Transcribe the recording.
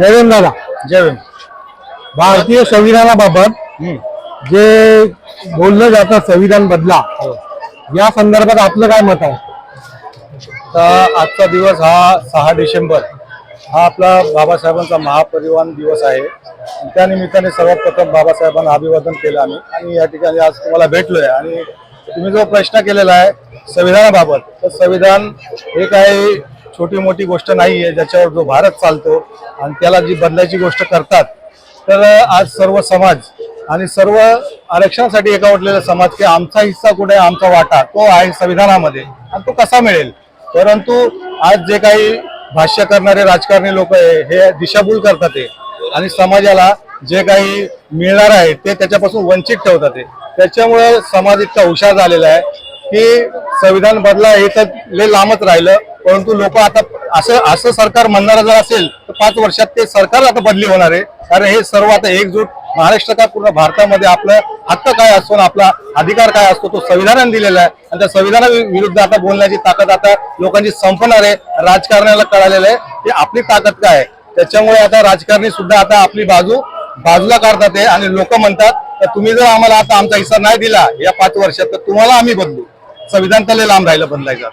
जयवेन दादा. जयवेन भारतीय संविधानाबाबत जे बोललं जातं संविधान बदला या संदर्भात आपलं काय मत आहे? तर आजचा दिवस हा सहा डिसेंबर हा आपला बाबासाहेबांचा महापरिवान दिवस आहे. त्या निमित्ताने सर्वात प्रथम बाबासाहेबांना अभिवादन केलं आम्ही. आणि या ठिकाणी आज तुम्हाला भेटलोय. आणि तुम्ही जो प्रश्न केलेला आहे संविधानाबाबत तर संविधान हे काही छोटी मोठी गोष्ट नाही आहे ज्याच्यावर जो भारत चालतो आणि त्याला जी बदलायची गोष्ट करतात. तर आज सर्व समाज आणि सर्व आरक्षणासाठी एकावटलेला समाज की आमचा हिस्सा कुठे आहे आमचा वाटा तो आहे संविधानामध्ये आणि तो कसा मिळेल? परंतु आज जे काही भाष्य करणारे राजकारणी लोक आहे हे दिशाभूल करतात ते. आणि समाजाला जे काही मिळणार आहे ते त्याच्यापासून वंचित ठेवतात ते. त्याच्यामुळे समाज इतका हुशार झालेला आहे की संविधान बदला हे तर लय लांबच राहिलं. परंतु लोक आता असं असं सरकार म्हणणारं जर असेल तर पाच वर्षात ते सरकार आता बदली होणार आहे. कारण हे सर्व आता एकजूट महाराष्ट्र का पूर्ण भारतामध्ये आपलं हक्क काय असतो आणि आपला अधिकार काय असतो तो संविधानाने दिलेला आहे. आणि त्या संविधाना विरुद्ध आता बोलण्याची ताकद आता लोकांची संपणार आहे. राजकारणाला कळालेलं आहे. की आपली ताकद काय आहे? त्याच्यामुळे आता राजकारणी सुद्धा आता आपली बाजू बाजूला काढतात आहे आणि लोक म्हणतात तर तुम्ही जर आम्हाला आता आमचा हिस्सा नाही दिला या पाच वर्षात तर तुम्हाला आम्ही बदलू. संविधान तर लय लांब राहिलं बदलायचं.